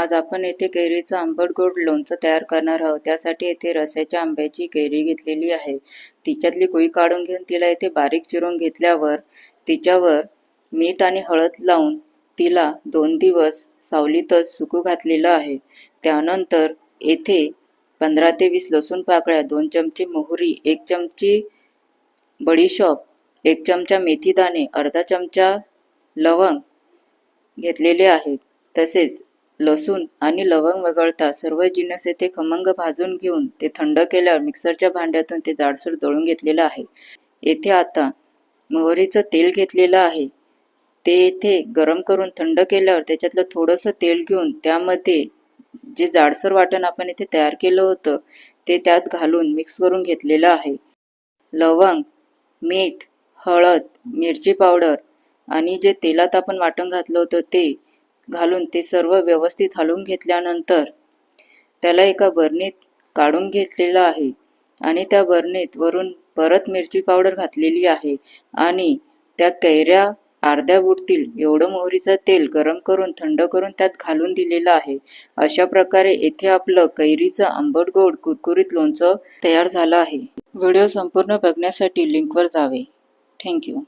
आज आपण येथे कैरीचं आंबट गोड लोणचं तयार करणार आहोत. त्यासाठी येथे रस्याच्या आंब्याची कैरी घेतलेली आहे. तिच्यातली कुई काढून घेऊन तिला येथे बारीक चिरून घेतल्यावर तिच्यावर मीठ आणि हळद लावून तिला दोन दिवस सावलीतच सुकू घातलेलं आहे. त्यानंतर येथे पंधरा ते वीस लसूण पाकळ्या दोन चमचे मोहरी एक चमची बडीशॉप एक चमचा मेथी दाणे अर्धा चमचा लवंग घेतलेले आहेत. तसेच लसूण आणि लवंग वगळता सर्व जिन्नस येथे खमंग भाजून घेऊन ते थंड केल्यावर मिक्सरच्या भांड्यातून ते जाडसर दळून घेतलेलं आहे. येथे आता मोहरीचं तेल घेतलेलं आहे. ते येथे गरम करून थंड केल्यावर त्याच्यातलं थोडंसं तेल घेऊन त्यामध्ये जे जाडसर वाटण आपण इथे तयार केलं होतं ते त्यात घालून मिक्स करून घेतलेलं आहे. लवंग मीठ हळद मिरची पावडर आणि जे तेलात आपण वाटण घातलं होतं ते घालून ते सर्व व्यवस्थित हलवून घेतल्यानंतर त्याला एका बरणीत काढून घेतलेलं आहे आणि त्या बरणीत वरून परत मिरची पावडर घातलेली आहे आणि त्या कैऱ्या अर्ध्या बुडतील. एवढं मोहरीचं तेल गरम करून थंड करून त्यात घालून दिलेलं आहे. अशा प्रकारे येथे आपलं कैरीचं आंबट गोड कुरकुरीत लोणचं तयार झालं आहे. व्हिडिओ संपूर्ण बघण्यासाठी लिंकवर जावे. थँक्यू.